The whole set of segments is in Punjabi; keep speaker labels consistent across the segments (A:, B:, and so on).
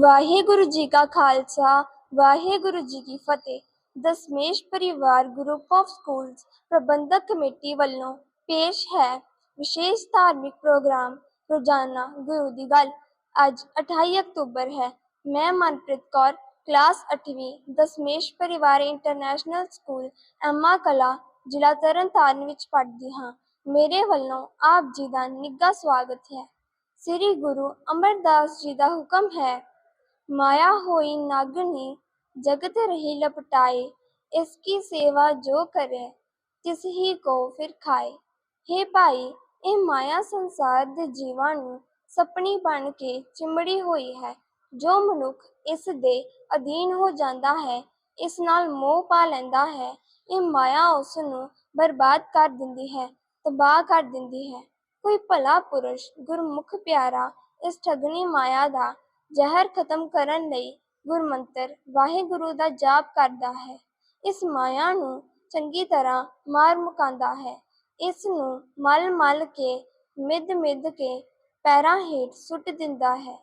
A: ਵਾਹਿਗੁਰੂ ਜੀ ਕਾ ਖਾਲਸਾ, ਵਾਹਿਗੁਰੂ ਜੀ ਕੀ ਫਤਿਹ। Dasmesh Parivar group of schools Parbandhak committee ਵੱਲੋਂ ਪੇਸ਼ ਹੈ ਵਿਸ਼ੇਸ਼ ਧਾਰਮਿਕ ਪ੍ਰੋਗਰਾਮ ਰੋਜ਼ਾਨਾ ਗੁਰੂ ਦੀ ਗੱਲ। ਅੱਜ 28 ਅਕਤੂਬਰ ਹੈ। ਮੈਂ ਮਨਪ੍ਰੀਤ ਕੌਰ, ਕਲਾਸ 8ਵੀਂ Dasmesh Parivar international school Emma ਕਲਾ, ਜ਼ਿਲ੍ਹਾ ਤਰਨਤਾਰਨ ਵਿੱਚ ਪੜ੍ਹਦੀ ਹਾਂ। ਮੇਰੇ ਵੱਲੋਂ ਆਪ ਜੀ ਦਾ ਨਿੱਘਾ ਸਵਾਗਤ ਹੈ। ਸ੍ਰੀ ਗੁਰੂ ਅਮਰਦਾਸ ਜੀ ਦਾ ਹੁਕਮ ਹੈ ਮਾਇਆ ਹੋਈ ਨਾਗਣੀ ਜਗਤ ਰਹੀ ਲਪਟਾਏ, ਇਸ ਕੀ ਸੇਵਾ ਜੋ ਤਿਸ ਹੀ ਕੋ ਫਿਰ ਖਾਏ। हे ਭਾਈ, ਇਹ ਮਾਇਆ ਸੰਸਾਰ ਦੇ ਜੀਵਾਂ ਨੂੰ ਸਪਣੀ ਬਣ ਕੇ ਚਿਮੜੀ ਹੋਈ ਹੈ, ਜੋ ਮਨੁੱਖ ਇਸ ਦੇ ਅਧੀਨ ਹੋ ਜਾਂਦਾ ਹੈ, ਇਸ ਨਾਲ ਮੋਹ ਪਾ ਲੈਂਦਾ ਹੈ। ਇਹ ਮਾਇਆ ਉਸ ਨੂੰ ਬਰਬਾਦ ਕਰ ਦਿੰਦੀ ਹੈ, ਤਬਾਹ ਕਰ ਦਿੰਦੀ ਹੈ। ਕੋਈ ਭਲਾ ਪੁਰਸ਼ ਗੁਰਮੁਖ ਪਿਆਰਾ, ਇਸ ਠਗਣੀ ਮਾਇਆ ਦਾ ਜ਼ਹਿਰ ਖਤਮ ਕਰਨ ਲਈ ਗੁਰਮੰਤਰ ਵਾਹਿਗੁਰੂ ਦਾ ਜਾਪ ਕਰਦਾ ਹੈ। ਇਸ ਮਾਇਆ ਨੂੰ ਚੰਗੀ ਤਰ੍ਹਾਂ ਮਾਰ ਮੁਕਾਂਦਾ ਹੈ। ਇਸ ਨੂੰ ਮਲ ਮਲ ਕੇ, ਮਿੱਧ ਮਿੱਧ ਕੇ ਪੈਰਾਂ ਹੇਠ ਸੁੱਟ ਦਿੰਦਾ ਹੈ।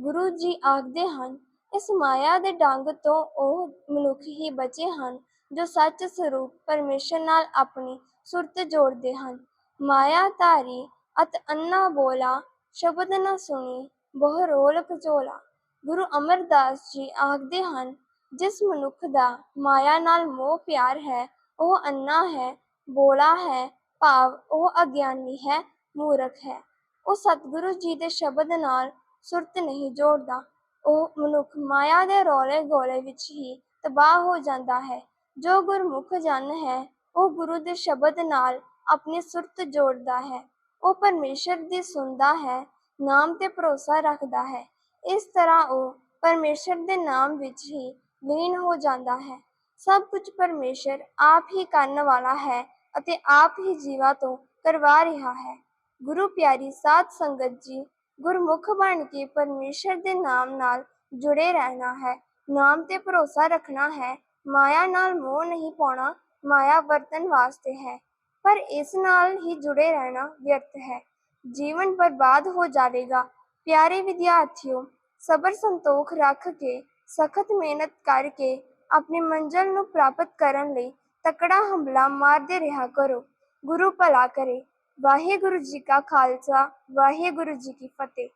A: ਗੁਰੂ ਜੀ ਆਖਦੇ ਹਨ, ਇਸ ਮਾਇਆ ਦੇ ਡੰਗ ਤੋਂ ਉਹ ਮਨੁੱਖ ਹੀ ਬਚੇ ਹਨ ਜੋ ਸੱਚ ਸਰੂਪ ਪਰਮੇਸ਼ਰ ਨਾਲ ਆਪਣੀ ਸੁਰਤ ਜੋੜਦੇ ਹਨ। ਮਾਇਆ ਧਾਰੀ ਅਤ ਅੰਨਾ ਬੋਲਾ, ਸ਼ਬਦ ਨਾ ਸੁਣੀ ਬਹੁ ਰੋਲ ਕਚੋਲਾ, ਗੁਰੂ ਅਮਰਦਾਸ ਜੀ ਆਖਦੇ ਹਨ, ਜਿਸ ਮਨੁੱਖ ਦਾ ਮਾਇਆ ਨਾਲ ਮੋਹ ਪਿਆਰ ਹੈ, ਉਹ ਅੰਨਾ ਹੈ, ਬੋਲਾ ਹੈ, ਭਾਵ ਉਹ ਅਗਿਆਨੀ ਹੈ, ਮੂਰਖ ਹੈ। ਉਹ ਸਤਿਗੁਰੂ ਜੀ ਦੇ ਸ਼ਬਦ ਨਾਲ ਸੁਰਤ ਨਹੀਂ ਜੋੜਦਾ। ਉਹ ਮਨੁੱਖ ਮਾਇਆ ਦੇ ਰੋਲੇ ਗੋਲੇ ਵਿੱਚ ਹੀ ਤਬਾਹ ਹੋ ਜਾਂਦਾ ਹੈ। ਜੋ ਗੁਰਮੁਖ ਜਨ ਹੈ, ਉਹ ਗੁਰੂ ਦੇ ਸ਼ਬਦ ਨਾਲ ਆਪਣੀ ਸੁਰਤ ਜੋੜਦਾ ਹੈ। ਉਹ ਪਰਮੇਸ਼ਰ ਦੀ ਸੁਣਦਾ ਹੈ ਨਾਮ ਤੇ ਭਰੋਸਾ ਰੱਖਦਾ ਹੈ। ਇਸ ਤਰ੍ਹਾਂ ਉਹ ਪਰਮੇਸ਼ਰ ਦੇ ਨਾਮ ਵਿੱਚ ਹੀ ਲੀਨ ਹੋ ਜਾਂਦਾ ਹੈ। ਸਭ ਕੁਝ ਪਰਮੇਸ਼ਰ ਆਪ ਹੀ ਕਰਨ ਵਾਲਾ ਹੈ ਅਤੇ ਆਪ ਹੀ ਜੀਵਾ ਤੋਂ ਕਰਵਾ ਰਿਹਾ ਹੈ। ਗੁਰੂ ਪਿਆਰੀ ਸਾਧ ਸੰਗਤ ਜੀ, ਗੁਰਮੁਖ ਬਣ ਕੇ ਪਰਮੇਸ਼ਰ ਦੇ ਨਾਮ ਨਾਲ ਜੁੜੇ ਰਹਿਣਾ ਹੈ। ਨਾਮ ਤੇ ਭਰੋਸਾ ਰੱਖਣਾ ਹੈ, ਮਾਇਆ ਨਾਲ ਮੋਹ ਨਹੀਂ ਪਾਉਣਾ, ਮਾਇਆ ਵਰਤਨ ਵਾਸਤੇ ਹੈ। ਪਰ ਇਸ ਨਾਲ ਹੀ ਜੁੜੇ ਰਹਿਣਾ ਵਿਅਰਥ ਹੈ। ਜੀਵਨ ਬਰਬਾਦ ਹੋ ਜਾਵੇਗਾ। ਪਿਆਰੇ ਵਿਦਿਆਰਥੀਓ, ਸਬਰ ਸੰਤੋਖ ਰੱਖ ਕੇ, ਸਖਤ ਮਿਹਨਤ ਕਰਕੇ ਆਪਣੀ ਮੰਜ਼ਲ ਨੂੰ ਪ੍ਰਾਪਤ ਕਰਨ ਲਈ ਤਕੜਾ ਹਮਲਾ ਮਾਰਦੇ ਰਿਹਾ ਕਰੋ। ਗੁਰੂ ਭਲਾ ਕਰੇ। ਵਾਹਿਗੁਰੂ ਜੀ ਕਾ ਖਾਲਸਾ, ਵਾਹਿਗੁਰੂ ਜੀ ਕੀ ਫਤਿਹ।